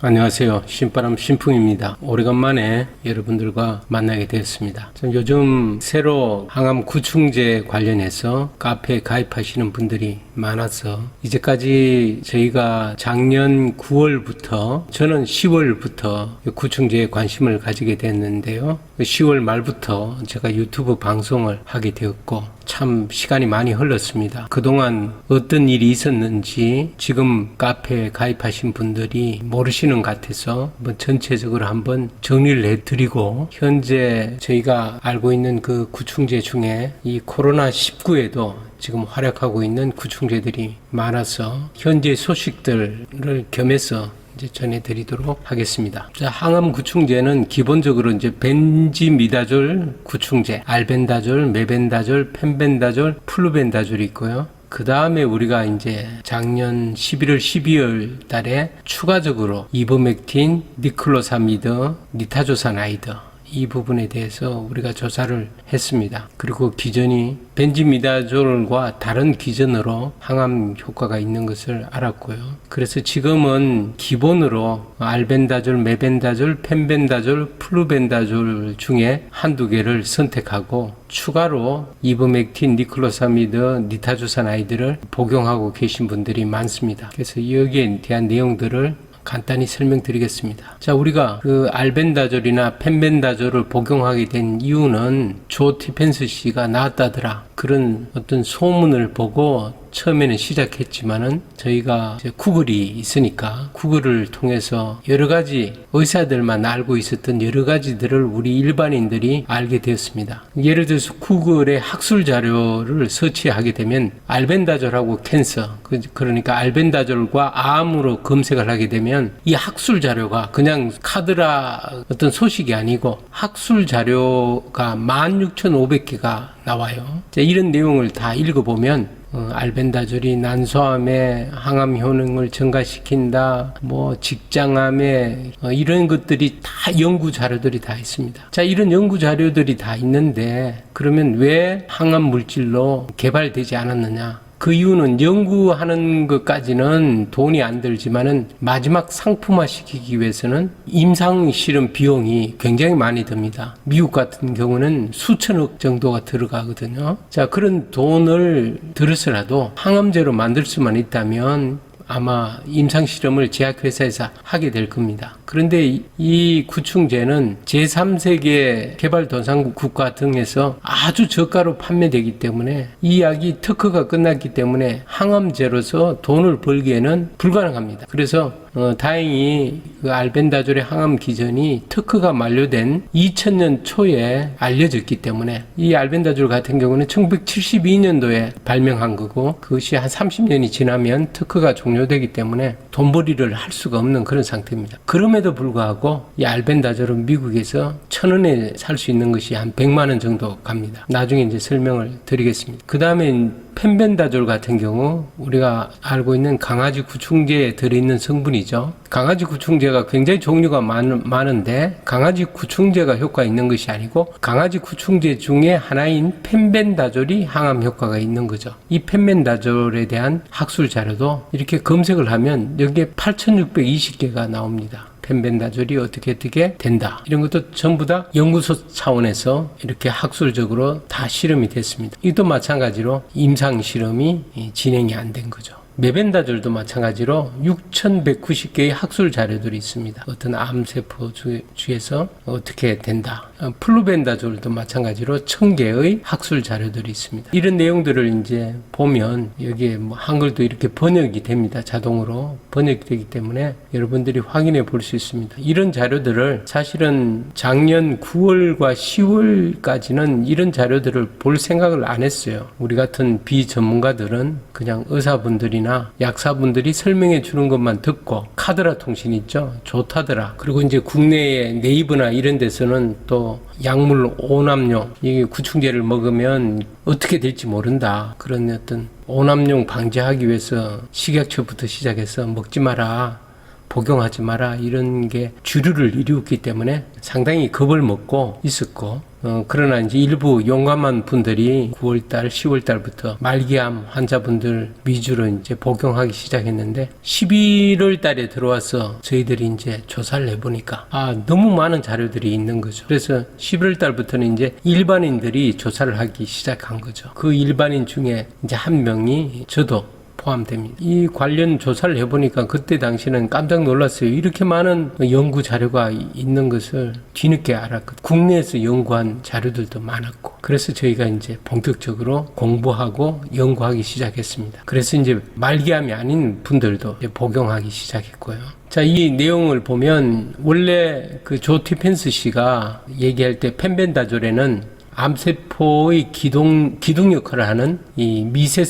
안녕하세요. 신바람 신풍입니다. 오래간만에 여러분들과 만나게 되었습니다. 참 요즘 새로 항암 구충제 관련해서 카페에 가입하시는 분들이 많아서 이제까지 저희가 작년 9월부터 저는 10월부터 구충제에 관심을 가지게 됐는데요. 10월 말부터 제가 유튜브 방송을 하게 되었고 참 시간이 많이 흘렀습니다. 그동안 어떤 일이 있었는지 지금 카페에 가입하신 분들이 모르시는 것 같아서 전체적으로 한번 정리를 해드리고 현재 저희가 알고 있는 그 구충제 중에 이 코로나 19에도 지금 활약하고 있는 구충제들이 많아서 현재 소식들을 겸해서 이제 전해드리도록 하겠습니다. 자, 항암 구충제는 기본적으로 이제 벤지미다졸 구충제, 알벤다졸, 메벤다졸, 펜벤다졸, 플루벤다졸이 있고요. 그 다음에 우리가 이제 작년 11월, 12월 달에 추가적으로 이브맥틴, 니클로사미드, 니타조사나이드 이 부분에 대해서 우리가 조사를 했습니다. 그리고 기전이 벤지미다졸과 다른 기전으로 항암 효과가 있는 것을 알았고요. 그래서 지금은 기본으로 알벤다졸, 메벤다졸, 펜벤다졸, 플루벤다졸 중에 한두 개를 선택하고 추가로 이브맥틴, 니클로사미드, 니타조사나이드를 복용하고 계신 분들이 많습니다. 그래서 여기에 대한 내용들을 간단히 설명드리겠습니다. 자, 우리가 그 알벤다졸이나 펜벤다졸을 복용하게 된 이유는 조 티펜스 씨가 나왔다더라. 그런 어떤 소문을 보고 처음에는 시작했지만은 저희가 구글이 있으니까 구글을 통해서 여러 가지 의사들만 알고 있었던 여러 가지들을 우리 일반인들이 알게 되었습니다. 예를 들어서 구글의 학술 자료를 서치하게 되면 알벤다졸하고 캔서 그- 그러니까 알벤다졸과 암으로 검색을 하게 되면 이 학술 자료가 그냥 카드라 어떤 소식이 아니고 학술 자료가 16,500개가 나와요. 자, 이런 내용을 다 읽어보면 어, 알벤다졸이 난소암의 항암 효능을 증가시킨다, 뭐 직장암에 어, 이런 것들이 다 연구 자료들이 다 있습니다. 자, 이런 연구 자료들이 다 있는데 그러면 왜 항암 물질로 개발되지 않았느냐? 그 이유는 연구하는 것까지는 돈이 안 들지만은 마지막 상품화 시키기 위해서는 임상 실험 비용이 굉장히 많이 듭니다. 미국 같은 경우는 수천억 정도가 들어가거든요. 자, 그런 돈을 들어서라도 항암제로 만들 수만 있다면 아마 임상 실험을 제약회사에서 하게 될 겁니다. 그런데 이- 이 구충제는 제3세계 개발 도상국 국가 등에서 아주 저가로 판매되기 때문에 이 약이 특허가 끝났기 때문에 항암제로서 돈을 벌기에는 불가능합니다. 그래서 어, 다행히 그 알벤다졸의 항암 기전이 특허가 만료된 2000년 초에 알려졌기 때문에 이 알벤다졸 같은 경우는 1972년도에 발명한 거고 그것이 한 30년이 지나면 특허가 종료되기 때문에 돈벌이를 할 수가 없는 그런 상태입니다. 그럼에도 불구하고 이 알벤다졸은 미국에서 천 원에 살 수 있는 것이 한 100만 원 정도 갑니다. 나중에 이제 설명을 드리겠습니다. 그 다음에 펜벤다졸 같은 경우 우리가 알고 있는 강아지 구충제에 들어있는 성분이죠. 강아지 구충제가 굉장히 종류가 많, 많은 데 강아지 구충제가 효과 있는 것이 아니고 강아지 구충제 중에 하나인 펜벤다졸이 항암 효과가 있는 거죠. 이 펜벤다졸에 대한 학술 자료도 이렇게 검색을 하면 여기에 8620개가 나옵니다. 펜벤다졸이 어떻게 어떻게 된다. 이런 것도 전부 다 연구소 차원에서 이렇게 학술적으로 다 실험이 됐습니다. 이도 마찬가지로 임상 실험이 진행이 안 된 거죠. 메벤다졸도 마찬가지로 6,190개의 학술 자료들이 있습니다. 어떤 암세포 주, 주에서 어떻게 된다. 어, 플루벤다졸도 마찬가지로 1,000개의 학술 자료들이 있습니다. 이런 내용들을 이제 보면 여기에 뭐 한글도 이렇게 번역이 됩니다. 자동으로 번역이 되기 때문에 여러분들이 확인해 볼 수 있습니다. 이런 자료들을 사실은 작년 9월과 10월까지는 이런 자료들을 볼 생각을 안 했어요. 우리 같은 비전문가들은 그냥 의사분들이나 약사분들이 설명해 주는 것만 듣고 카드라 통신 있죠. 좋다더라. 그리고 이제 국내에 네이버나 이런 데서는 또 약물 오남용 이 구충제를 먹으면 어떻게 될지 모른다. 그런 어떤 오남용 방지하기 위해서 식약처부터 시작해서 먹지 마라. 복용하지 마라 이런 게 주류를 이루었기 때문에 상당히 겁을 먹고 있었고 어, 그러나 이제 일부 용감한 분들이 9월달, 10월달부터 말기암 환자분들 위주로 이제 복용하기 시작했는데 11월 달에 들어와서 저희들이 이제 조사를 해보니까 아, 너무 많은 자료들이 있는 거죠. 그래서 11월 달부터는 이제 일반인들이 조사를 하기 시작한 거죠. 그 일반인 중에 이제 한 명이 저도 포함됩니다. 이 관련 조사를 해보니까 그때 당시는 깜짝 놀랐어요. 이렇게 많은 연구 자료가 있는 것을 뒤늦게 알았거든요. 국내에서 연구한 자료들도 많았고. 그래서 저희가 이제 본격적으로 공부하고 연구하기 시작했습니다. 그래서 이제 말기암이 아닌 분들도 복용하기 시작했고요. 자, 이 내용을 보면 원래 그 조 티펜스 씨가 얘기할 때 펜벤다졸에는 암세포의 기동, 기둥 역할을 하는 이 미세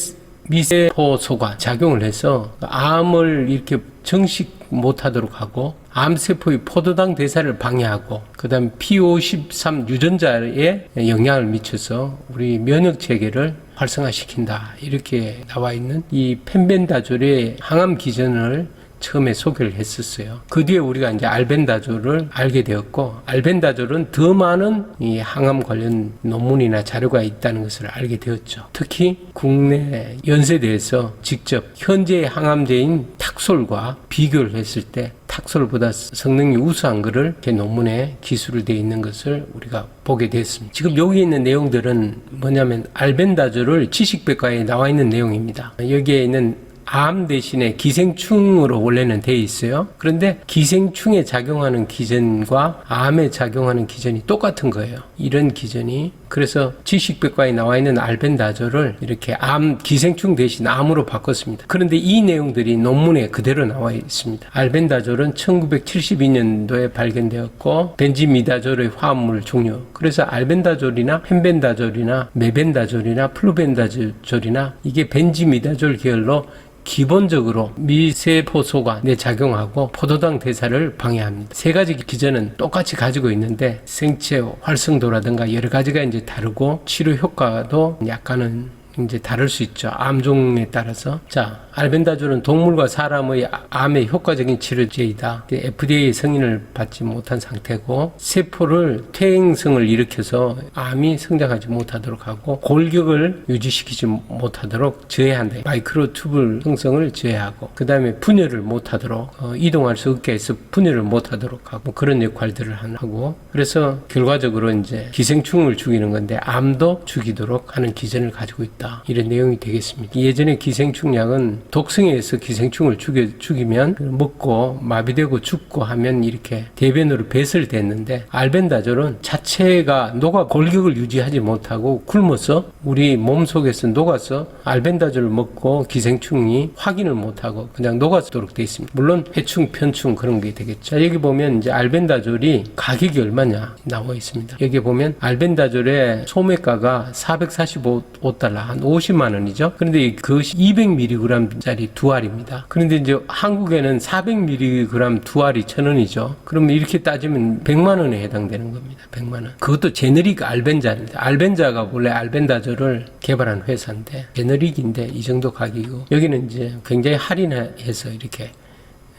미세포 소가 작용을 해서 암을 이렇게 정식 못하도록 하고 암세포의 포도당 대사를 방해하고 그다음 P53 유전자에 영향을 미쳐서 우리 면역 체계를 활성화시킨다. 이렇게 나와 있는 이 펜벤다졸의 항암 기전을 처음에 소개를 했었어요. 그 뒤에 우리가 이제 알벤다졸을 알게 되었고, 알벤다졸은 더 많은 이 항암 관련 논문이나 자료가 있다는 것을 알게 되었죠. 특히 국내 연세대에서 직접 현재 항암제인 탁솔과 비교를 했을 때 탁솔보다 성능이 우수한 것을 제 논문에 기술을 되어 있는 것을 우리가 보게 됐습니다. 지금 여기 있는 내용들은 뭐냐면 알벤다졸을 지식백과에 나와 있는 내용입니다. 여기에 있는 암 대신에 기생충으로 원래는 돼 있어요. 그런데 기생충에 작용하는 기전과 암에 작용하는 기전이 똑같은 거예요. 이런 기전이 그래서 지식백과에 나와 있는 알벤다졸을 이렇게 암 기생충 대신 암으로 바꿨습니다. 그런데 이 내용들이 논문에 그대로 나와 있습니다. 알벤다졸은 1972년도에 발견되었고 벤지미다졸의 화합물 종류. 그래서 알벤다졸이나 펜벤다졸이나 메벤다졸이나 플루벤다졸이나 이게 벤지미다졸 계열로 기본적으로 미세포소가 내 작용하고 포도당 대사를 방해합니다. 세 가지 기전은 똑같이 가지고 있는데 생체 활성도라든가 여러 가지가 이제 다르고 치료 효과도 약간은 이제 다를 수 있죠. 암종에 따라서. 자, 알벤다졸은 동물과 사람의 암의 효과적인 치료제이다. FDA 승인을 받지 못한 상태고 세포를 퇴행성을 일으켜서 암이 성장하지 못하도록 하고 골격을 유지시키지 못하도록 제한다. 마이크로 튜블 형성을 제하고 그 다음에 분열을 못하도록 어, 이동할 수 없게 해서 분열을 못하도록 하고 그런 역할들을 하고 그래서 결과적으로 이제 기생충을 죽이는 건데 암도 죽이도록 하는 기전을 가지고 있다. 이런 내용이 되겠습니다. 예전에 기생충 약은 독성에 의해서 기생충을 죽여, 죽이면 먹고 마비되고 죽고 하면 이렇게 대변으로 배설됐는데 알벤다졸은 자체가 녹아 골격을 유지하지 못하고 굶어서 우리 몸 속에서 녹아서 알벤다졸을 먹고 기생충이 확인을 못하고 그냥 녹아도록 되어 있습니다. 물론 해충, 편충 그런 게 되겠죠. 자, 여기 보면 이제 알벤다졸이 가격이 얼마냐 나와 있습니다. 여기 보면 알벤다졸의 소매가가 445달러 한 50만 원이죠. 그런데 그 200mg짜리 두 알입니다. 그런데 이제 한국에는 400mg 두 알이 천 원이죠. 그러면 이렇게 따지면 100만 원에 해당되는 겁니다. 100만 원. 그것도 제너릭 알벤자입니다. 알벤자가 원래 알벤다졸을 개발한 회사인데 제너릭인데 이 정도 가격이고 여기는 이제 굉장히 할인해서 이렇게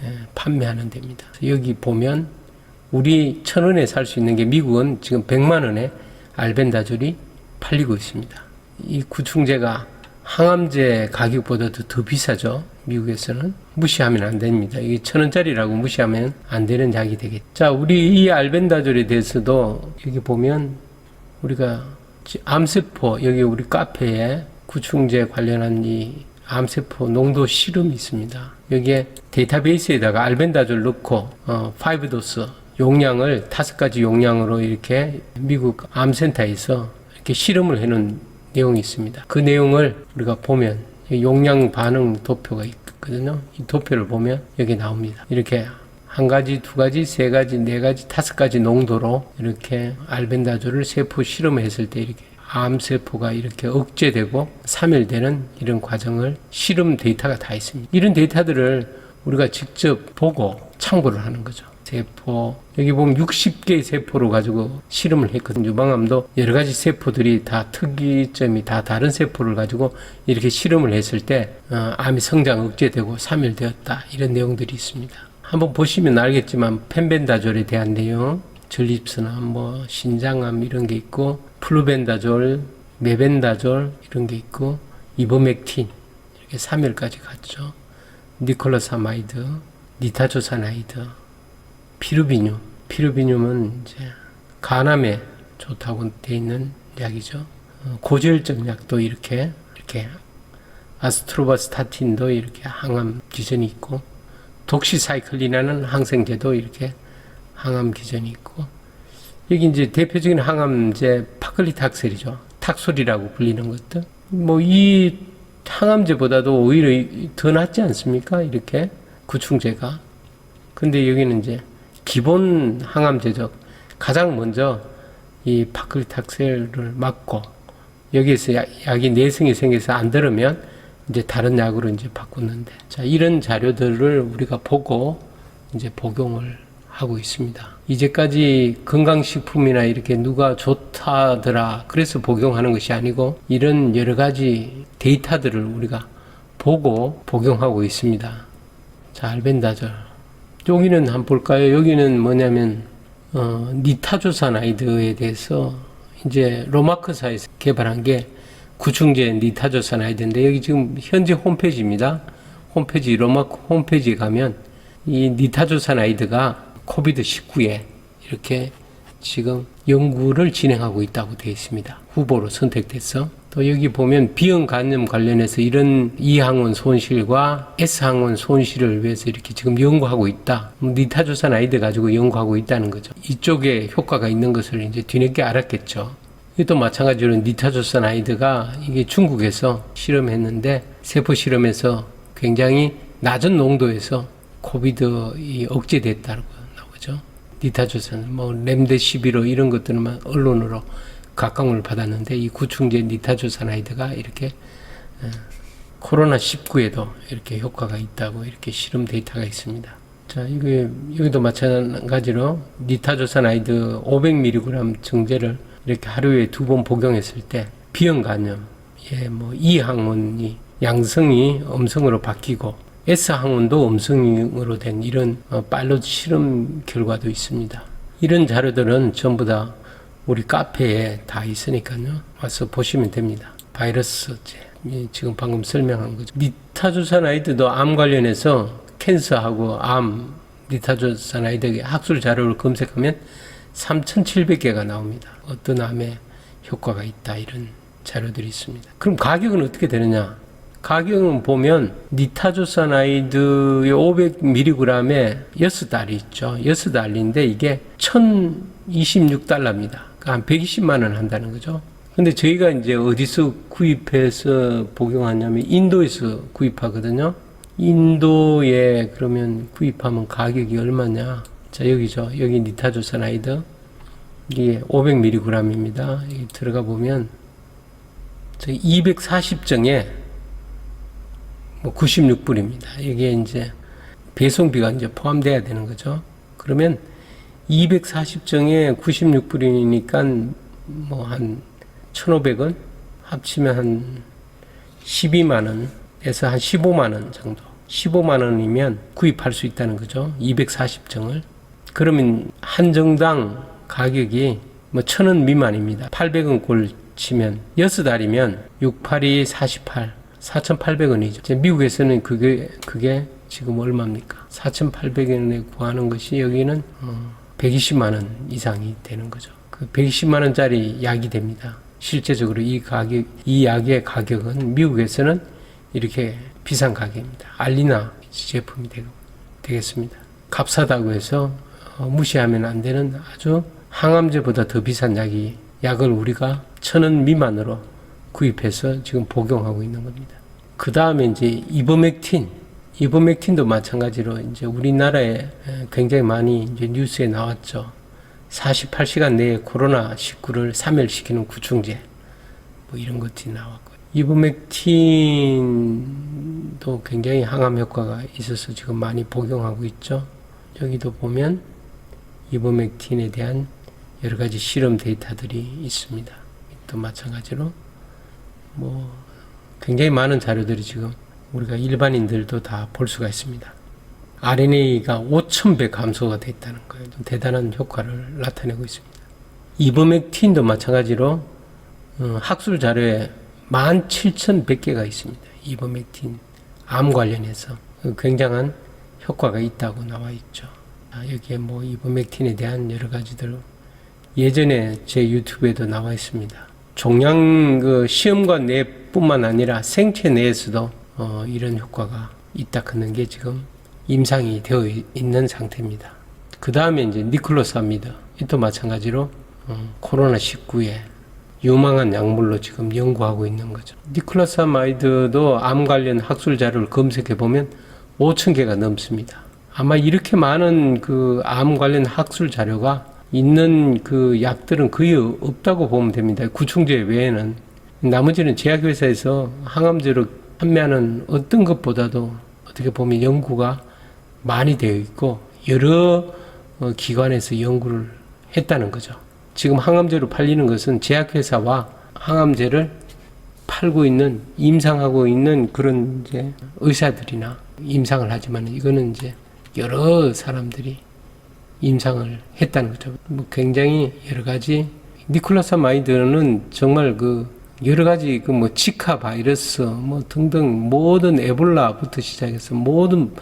예, 판매하는 데입니다. 여기 보면 우리 천 원에 살 수 있는 게 미국은 지금 100만 원에 알벤다졸이 팔리고 있습니다. 이 구충제가 항암제 가격보다도 더 비싸죠. 미국에서는 무시하면 안 됩니다. 이게 천 원짜리라고 무시하면 안 되는 약이 되겠죠. 자, 우리 이 알벤다졸에 대해서도 여기 보면 우리가 암세포 여기 우리 카페에 구충제 관련한 이 암세포 농도 실험이 있습니다. 여기에 데이터베이스에다가 알벤다졸 넣고 어, 5도스 용량을 다섯 가지 용량으로 이렇게 미국 암센터에서 이렇게 실험을 해놓은 내용이 있습니다. 그 내용을 우리가 보면 용량 반응 도표가 있거든요. 이 도표를 보면 여기 나옵니다. 이렇게 한 가지, 두 가지, 세 가지, 네 가지, 다섯 가지 농도로 이렇게 알벤다졸을 세포 실험했을 때 이렇게 암세포가 이렇게 억제되고 사멸되는 이런 과정을 실험 데이터가 다 있습니다. 이런 데이터들을 우리가 직접 보고 참고를 하는 거죠. 세포 여기 보면 60개의 세포로 가지고 실험을 했거든요. 유방암도 여러 가지 세포들이 다 특이점이 다 다른 세포를 가지고 이렇게 실험을 했을 때 어, 암이 성장 억제되고 사멸되었다 이런 내용들이 있습니다. 한번 보시면 알겠지만 펜벤다졸에 대한 내용 전립선암, 뭐 신장암 이런 게 있고 플루벤다졸, 메벤다졸 이런 게 있고 이버맥틴 이렇게 3일까지 갔죠. 니콜라사마이드, 니타조사나이드, 피루비늄. 피루비늄은 이제 간암에 좋다고 돼 있는 약이죠. 어, 고지혈증 약도 이렇게 이렇게 아스트로바스타틴도 이렇게 항암 기전이 있고 독시사이클린이라는 항생제도 이렇게 항암 기전이 있고 여기 이제 대표적인 항암제 파클리탁셀이죠. 탁솔이라고 불리는 것들. 뭐 이 항암제보다도 오히려 더 낫지 않습니까? 이렇게 구충제가. 근데 여기는 이제 기본 항암제죠. 가장 먼저 이 파클리탁셀을 맞고 여기에서 약, 약이 내성이 생겨서 안 들으면 이제 다른 약으로 이제 바꿨는데 자 이런 자료들을 우리가 보고 이제 복용을 하고 있습니다. 이제까지 건강식품이나 이렇게 누가 좋다더라 그래서 복용하는 것이 아니고 이런 여러 가지 데이터들을 우리가 보고 복용하고 있습니다. 자 알벤다졸 여기는 한번 볼까요? 여기는 뭐냐면 어, 니타조사나이드에 대해서 이제 로마크사에서 개발한 게 구충제 니타조사나이드인데 여기 지금 현재 홈페이지입니다. 홈페이지 로마크 홈페이지에 가면 이 니타조사나이드가 코비드 19에 이렇게 지금 연구를 진행하고 있다고 되어 있습니다. 후보로 선택돼서 또 여기 보면 비형 간염 관련해서 이런 E항원 손실과 S항원 손실을 위해서 이렇게 지금 연구하고 있다. 니타조산 아이들 가지고 연구하고 있다는 거죠. 이쪽에 효과가 있는 것을 이제 뒤늦게 알았겠죠. 또 마찬가지로 니타조산 아이드가 이게 중국에서 실험했는데 세포 실험에서 굉장히 낮은 농도에서 코비드 이 억제됐다고 나오죠. 니타조산, 뭐 렘데시비로 이런 것들만 언론으로 각광을 받았는데 이 구충제 니타조사나이드가 이렇게 어, 코로나 19에도 이렇게 효과가 있다고 이렇게 실험 데이터가 있습니다. 자, 이게 여기도 마찬가지로 니타조사나이드 500mg 정제를 이렇게 하루에 두 번 복용했을 때 비형 간염, 예, 뭐 E 항원이 양성이 음성으로 바뀌고 S 항원도 음성으로 된 이런 어, 파일럿 실험 결과도 있습니다. 이런 자료들은 전부 다 우리 카페에 다 있으니까요. 와서 보시면 됩니다. 바이러스제. 예, 지금 방금 설명한 거죠. 니타조사나이드도 암 관련해서 캔서하고 암, 니타조사나이드 학술 자료를 검색하면 3,700개가 나옵니다. 어떤 암에 효과가 있다 이런 자료들이 있습니다. 그럼 가격은 어떻게 되느냐? 가격은 보면 니타조사나이드의 500mg에 6달이 있죠. 6달인데 이게 1026달러입니다. 한 120만 원 한다는 거죠. 근데 저희가 이제 어디서 구입해서 복용하냐면 인도에서 구입하거든요. 인도에 그러면 구입하면 가격이 얼마냐? 자, 여기죠. 여기 니타조사나이드. 이게 500mg입니다. 여기 들어가 보면 저 240정에 뭐 96불입니다. 이게 이제 배송비가 이제 포함돼야 되는 거죠. 그러면 240정에 96불이니까 뭐 한 1,500원 합치면 한 12만 원에서 한 15만 원 정도. 15만 원이면 구입할 수 있다는 거죠. 240정을. 그러면 한 정당 가격이 뭐천원 미만입니다. 800원 꼴 치면 6달이면 68이 48 4,800원이죠. 미국에서는 그게 그게 지금 얼마입니까? 4,800원에 구하는 것이 여기는 어, 120만 원 이상이 되는 거죠. 그 120만 원짜리 약이 됩니다. 실제적으로 이 가격, 이 약의 가격은 미국에서는 이렇게 비싼 가격입니다. 알리나 제품이 되, 되겠습니다. 값싸다고 해서 어, 무시하면 안 되는 아주 항암제보다 더 비싼 약이 약을 우리가 천 원 미만으로 구입해서 지금 복용하고 있는 겁니다. 그 다음에 이제 이버맥틴, 이버맥틴도 마찬가지로 이제 우리나라에 굉장히 많이 이제 뉴스에 나왔죠. 48시간 내에 코로나 19를 사멸시키는 구충제, 뭐 이런 것들이 나왔고. 이버맥틴도 굉장히 항암 효과가 있어서 지금 많이 복용하고 있죠. 여기도 보면 이버맥틴에 대한 여러 가지 실험 데이터들이 있습니다. 또 마찬가지로 뭐 굉장히 많은 자료들이 지금 우리가 일반인들도 다 볼 수가 있습니다. RNA가 5,000배 감소가 됐다는 거예요. 좀 대단한 효과를 나타내고 있습니다. 이버맥틴도 마찬가지로 어, 학술 자료에 17,100개가 있습니다. 이버맥틴 암 관련해서 굉장한 효과가 있다고 나와 있죠. 아, 여기에 뭐 이버맥틴에 대한 여러 가지들 예전에 제 유튜브에도 나와 있습니다. 종양 그 시험관 내뿐만 아니라 생체 내에서도 어, 이런 효과가 있다 하는 게 지금 임상이 되어 이- 있는 상태입니다. 그 다음에 이제 니클로사미드 이도 마찬가지로 어, 코로나 19에 유망한 약물로 지금 연구하고 있는 거죠. 니클로사마이드도 암 관련 학술 자료를 검색해 보면 5천 개가 넘습니다. 아마 이렇게 많은 그 암 관련 학술 자료가 있는 그 약들은 거의 없다고 보면 됩니다. 구충제 외에는 나머지는 제약회사에서 항암제로 판매하는 어떤 것보다도 어떻게 보면 연구가 많이 되어 있고 여러 어, 기관에서 연구를 했다는 거죠. 지금 항암제로 팔리는 것은 제약회사와 항암제를 팔고 있는 임상하고 있는 그런 이제 의사들이나 임상을 하지만 이거는 이제 여러 사람들이 임상을 했다는 거죠. 뭐 굉장히 여러 가지 니콜라사마이드는 정말 그 여러 가지 그뭐 지카 바이러스 뭐 등등 모든 에볼라부터 시작해서 모든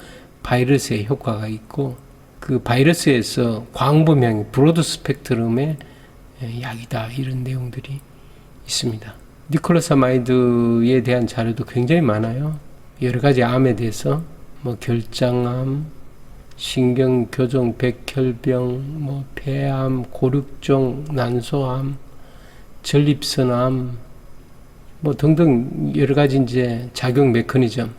바이러스에 효과가 있고 그 바이러스에서 광범위한 브로드 스펙트럼의 약이다 이런 내용들이 있습니다. 니콜라사마이드에 대한 자료도 굉장히 많아요. 여러 가지 암에 대해서 뭐 결장암, 신경교정 백혈병, 뭐 폐암, 고륙종, 난소암, 전립선암, 뭐 등등 여러 가지 이제 작용 메커니즘,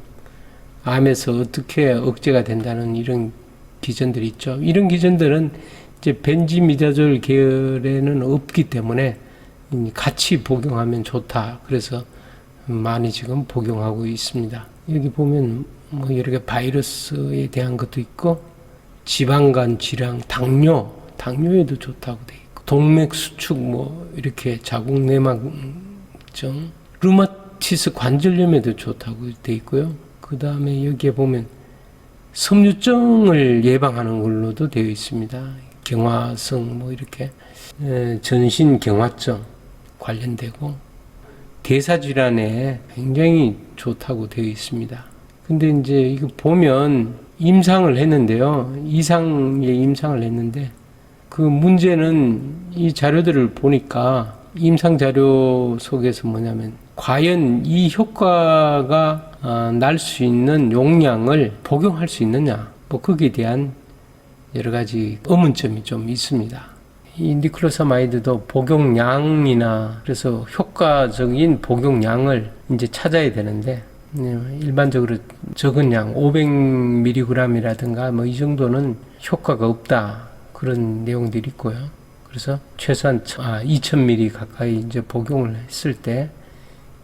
암에서 어떻게 억제가 된다는 이런 기전들이 있죠. 이런 기전들은 이제 벤지미다졸 계열에는 없기 때문에 같이 복용하면 좋다. 그래서 많이 지금 복용하고 있습니다. 여기 보면 뭐 여러 개 바이러스에 대한 것도 있고 지방간 질환, 당뇨, 당뇨에도 좋다고 돼 있고 동맥 수축 뭐 이렇게 자궁 내막증, 루마티스 관절염에도 좋다고 돼 있고요. 그 다음에 여기에 보면 섬유증을 예방하는 걸로도 되어 있습니다. 경화성 뭐 이렇게 에, 전신 경화증 관련되고 대사 질환에 굉장히 좋다고 되어 있습니다. 근데 이제 이거 보면 임상을 했는데요. 이상의 임상을 했는데 그 문제는 이 자료들을 보니까 임상 자료 속에서 뭐냐면 과연 이 효과가 어, 날수 있는 용량을 복용할 수 있느냐 뭐 거기에 대한 여러 가지 의문점이 좀 있습니다. 이 니클로사마이드도 복용량이나 그래서 효과적인 복용량을 이제 찾아야 되는데 네, 일반적으로 적은 양 500mg이라든가 뭐 이 정도는 효과가 없다 그런 내용들이 있고요. 그래서 최소한 아, 2000mg 가까이 이제 복용을 했을 때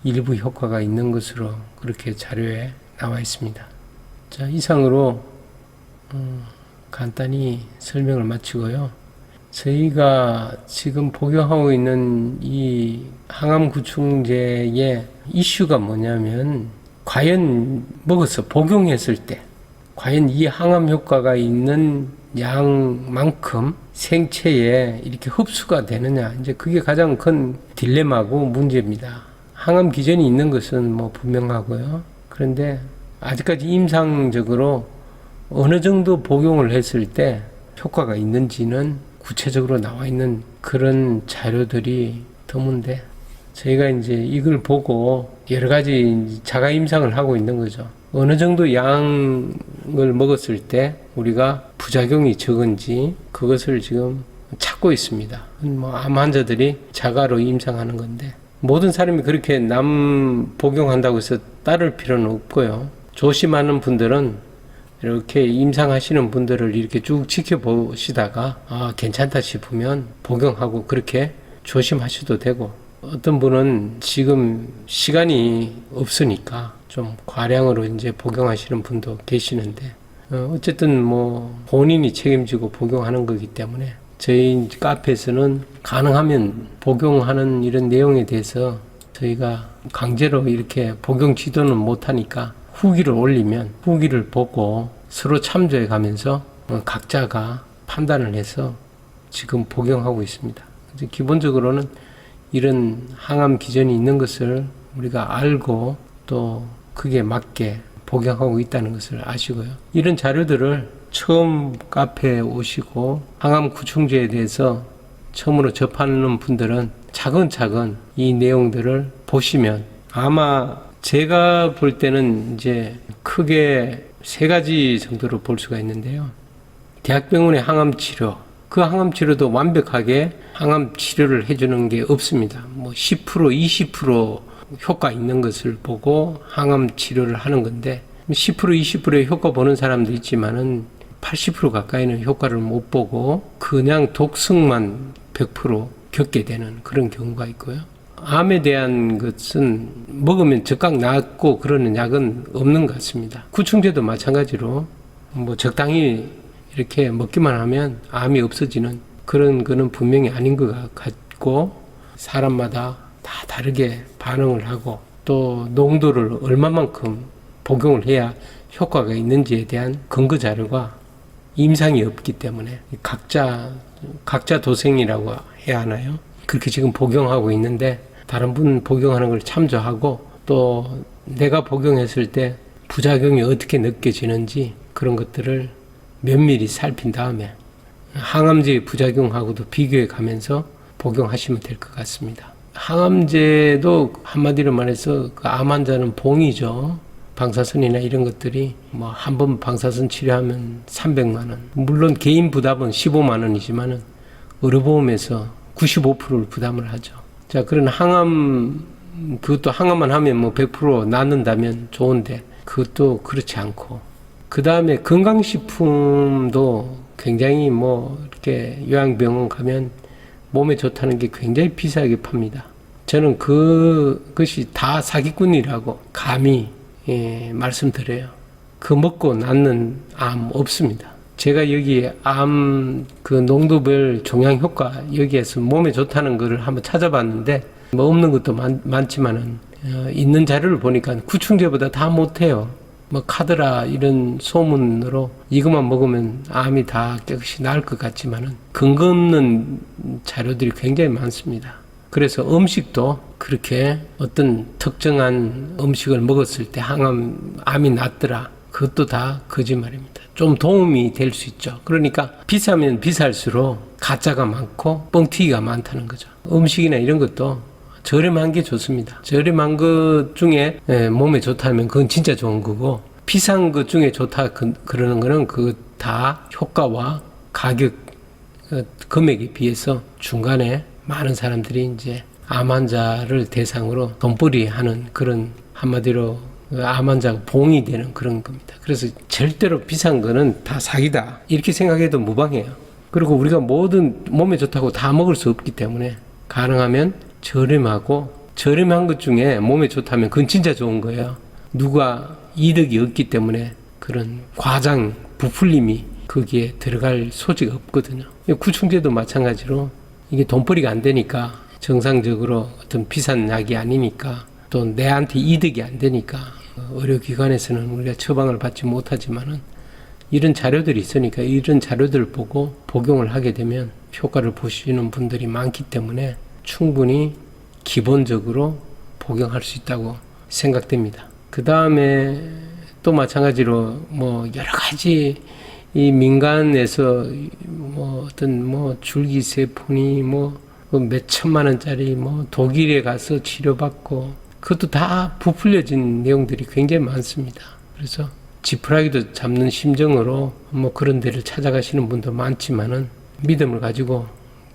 일부 효과가 있는 것으로 그렇게 자료에 나와 있습니다. 자 이상으로 어, 간단히 설명을 마치고요. 저희가 지금 복용하고 있는 이 항암 구충제의 이슈가 뭐냐면 과연 먹어서 복용했을 때 과연 이 항암 효과가 있는 양만큼 생체에 이렇게 흡수가 되느냐 이제 그게 가장 큰 딜레마고 문제입니다. 항암 기전이 있는 것은 뭐 분명하고요. 그런데 아직까지 임상적으로 어느 정도 복용을 했을 때 효과가 있는지는 구체적으로 나와 있는 그런 자료들이 드문데 저희가 이제 이걸 보고 여러 가지 자가 임상을 하고 있는 거죠. 어느 정도 양을 먹었을 때 우리가 부작용이 적은지 그것을 지금 찾고 있습니다. 뭐 암 환자들이 자가로 임상하는 건데 모든 사람이 그렇게 남 복용한다고 해서 따를 필요는 없고요. 조심하는 분들은 이렇게 임상하시는 분들을 이렇게 쭉 지켜보시다가 아 괜찮다 싶으면 복용하고 그렇게 조심하셔도 되고 어떤 분은 지금 시간이 없으니까 좀 과량으로 이제 복용하시는 분도 계시는데 어, 어쨌든 뭐 본인이 책임지고 복용하는 거기 때문에 저희 카페에서는 가능하면 복용하는 이런 내용에 대해서 저희가 강제로 이렇게 복용 지도는 못하니까 후기를 올리면 후기를 보고 서로 참조해 가면서 어, 각자가 판단을 해서 지금 복용하고 있습니다. 기본적으로는 이런 항암 기전이 있는 것을 우리가 알고 또 그게 맞게 복용하고 있다는 것을 아시고요. 이런 자료들을 처음 카페에 오시고 항암 구충제에 대해서 처음으로 접하는 분들은 차근차근 이 내용들을 보시면 아마 제가 볼 때는 이제 크게 세 가지 정도로 볼 수가 있는데요. 대학병원의 항암 치료, 그 항암 치료도 완벽하게 항암 치료를 해주는 게 없습니다. 뭐 10%, 20% 효과 있는 것을 보고 항암 치료를 하는 건데 10% 20%의 효과 보는 사람도 있지만은 80% 가까이는 효과를 못 보고 그냥 독성만 100% 겪게 되는 그런 경우가 있고요. 암에 대한 것은 먹으면 즉각 낫고 그러는 약은 없는 것 같습니다. 구충제도 마찬가지로 뭐 적당히 이렇게 먹기만 하면 암이 없어지는 그런 거는 분명히 아닌 것 같고 사람마다 다 다르게 반응을 하고 또 농도를 얼마만큼 복용을 해야 효과가 있는지에 대한 근거 자료가 임상이 없기 때문에 각자 각자 도생이라고 해야 하나요? 그렇게 지금 복용하고 있는데 다른 분 복용하는 걸 참조하고 또 내가 복용했을 때 부작용이 어떻게 느껴지는지 그런 것들을 면밀히 살핀 다음에 항암제의 부작용하고도 비교해 가면서 복용하시면 될 것 같습니다. 항암제도 한마디로 말해서 그 암 환자는 봉이죠. 방사선이나 이런 것들이 뭐 한 번 방사선 치료하면 300만 원. 물론 개인 부담은 15만 원이지만은 의료보험에서 95%를 부담을 하죠. 자, 그런 항암 그것도 항암만 하면 뭐 100% 낫는다면 좋은데 그것도 그렇지 않고 그 다음에 건강식품도 굉장히 뭐 이렇게 요양병원 가면 몸에 좋다는 게 굉장히 비싸게 팝니다. 저는 그, 그것이 다 사기꾼이라고 감히 예, 말씀드려요. 그 먹고 낫는 암 없습니다. 제가 여기 암그 농도별 종양 효과 여기에서 몸에 좋다는 거를 한번 찾아봤는데 뭐 없는 것도 많, 많지만은 어, 있는 자료를 보니까 구충제보다 다 못해요. 뭐 카드라 이런 소문으로 이것만 먹으면 암이 다 깨끗이 나을 것 같지만은 근거 없는 자료들이 굉장히 많습니다. 그래서 음식도 그렇게 어떤 특정한 음식을 먹었을 때 항암 암이 낫더라. 그것도 다 거짓말입니다. 좀 도움이 될 수 있죠. 그러니까 비싸면 비쌀수록 가짜가 많고 뻥튀기가 많다는 거죠. 음식이나 이런 것도 저렴한 게 좋습니다. 저렴한 것 중에 예, 몸에 좋다면 그건 진짜 좋은 거고 비싼 것 중에 좋다 그, 그러는 거는 그 다 효과와 가격 어, 금액에 비해서 중간에 많은 사람들이 이제 암 환자를 대상으로 돈벌이 하는 그런 한마디로 암 환자가 봉이 되는 그런 겁니다. 그래서 절대로 비싼 거는 다 사기다. 이렇게 생각해도 무방해요. 그리고 우리가 모든 몸에 좋다고 다 먹을 수 없기 때문에 가능하면 저렴하고 저렴한 것 중에 몸에 좋다면 그건 진짜 좋은 거예요. 누가 이득이 없기 때문에 그런 과장 부풀림이 거기에 들어갈 소지가 없거든요. 구충제도 마찬가지로 이게 돈벌이가 안 되니까 정상적으로 어떤 비싼 약이 아니니까 또 내한테 이득이 안 되니까 의료기관에서는 우리가 처방을 받지 못하지만은 이런 자료들이 있으니까 이런 자료들을 보고 복용을 하게 되면 효과를 보시는 분들이 많기 때문에 충분히 기본적으로 복용할 수 있다고 생각됩니다. 그 다음에 또 마찬가지로 뭐 여러 가지 이 민간에서 뭐 어떤 뭐 줄기세포니 뭐 몇 천만 원짜리 뭐 독일에 가서 치료받고 그것도 다 부풀려진 내용들이 굉장히 많습니다. 그래서 지푸라기도 잡는 심정으로 뭐 그런 데를 찾아가시는 분도 많지만은 믿음을 가지고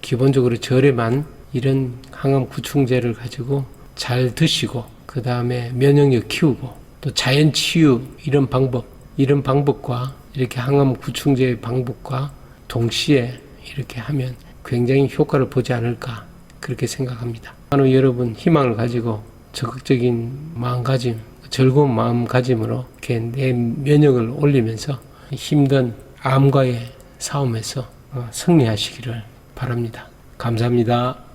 기본적으로 저렴한 이런 항암 구충제를 가지고 잘 드시고 그 다음에 면역력 키우고 또 자연 치유 이런 방법 이런 방법과 이렇게 항암 구충제의 방법과 동시에 이렇게 하면 굉장히 효과를 보지 않을까 그렇게 생각합니다. 바로 여러분 희망을 가지고 적극적인 마음가짐, 즐거운 마음가짐으로 이렇게 내 면역을 올리면서 힘든 암과의 싸움에서 어, 승리하시기를 바랍니다. 감사합니다.